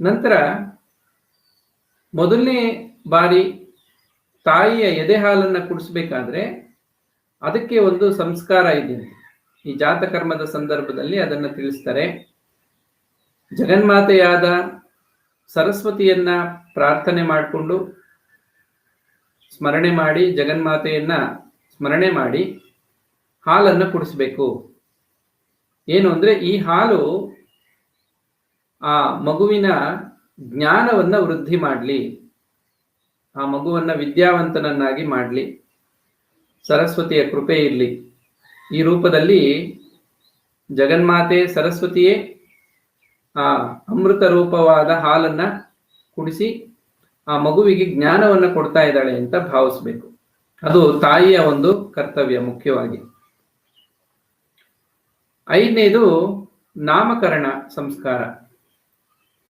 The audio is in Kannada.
ನಂತರ ಮೊದಲನೇ ಬಾರಿ ತಾಯಿಯ ಎದೆ ಹಾಲನ್ನು ಕುಡಿಸ್ಬೇಕಾದ್ರೆ ಅದಕ್ಕೆ ಒಂದು ಸಂಸ್ಕಾರ ಇದೆ. ಈ ಜಾತಕರ್ಮದ ಸಂದರ್ಭದಲ್ಲಿ ಅದನ್ನು ತಿಳಿಸ್ತಾರೆ. ಜಗನ್ಮಾತೆಯಾದ ಸರಸ್ವತಿಯನ್ನ ಪ್ರಾರ್ಥನೆ ಮಾಡಿಕೊಂಡು ಸ್ಮರಣೆ ಮಾಡಿ ಜಗನ್ಮಾತೆಯನ್ನ ಸ್ಮರಣೆ ಮಾಡಿ ಹಾಲನ್ನು ಕುಡಿಸ್ಬೇಕು. ಏನು ಅಂದರೆ ಈ ಹಾಲು ಆ ಮಗುವಿನ ಜ್ಞಾನವನ್ನ ವೃದ್ಧಿ ಮಾಡಲಿ. ಆ ಮಗುವನ್ನ ವಿದ್ಯಾವಂತನನ್ನಾಗಿ ಮಾಡಲಿ. ಸರಸ್ವತಿಯ ಕೃಪೆ ಇರಲಿ. ಈ ರೂಪದಲ್ಲಿ ಜಗನ್ಮಾತೆ ಸರಸ್ವತಿಯೇ ಆ ಅಮೃತ ರೂಪವಾದ ಹಾಲನ್ನ ಕುಡಿಸಿ ಆ ಮಗುವಿಗೆ ಜ್ಞಾನವನ್ನ ಕೊಡ್ತಾ ಇದ್ದಾಳೆ ಅಂತ ಭಾವಿಸ್ಬೇಕು. ಅದು ತಾಯಿಯ ಒಂದು ಕರ್ತವ್ಯ ಮುಖ್ಯವಾಗಿ. ಐದನೇದು ನಾಮಕರಣ ಸಂಸ್ಕಾರ.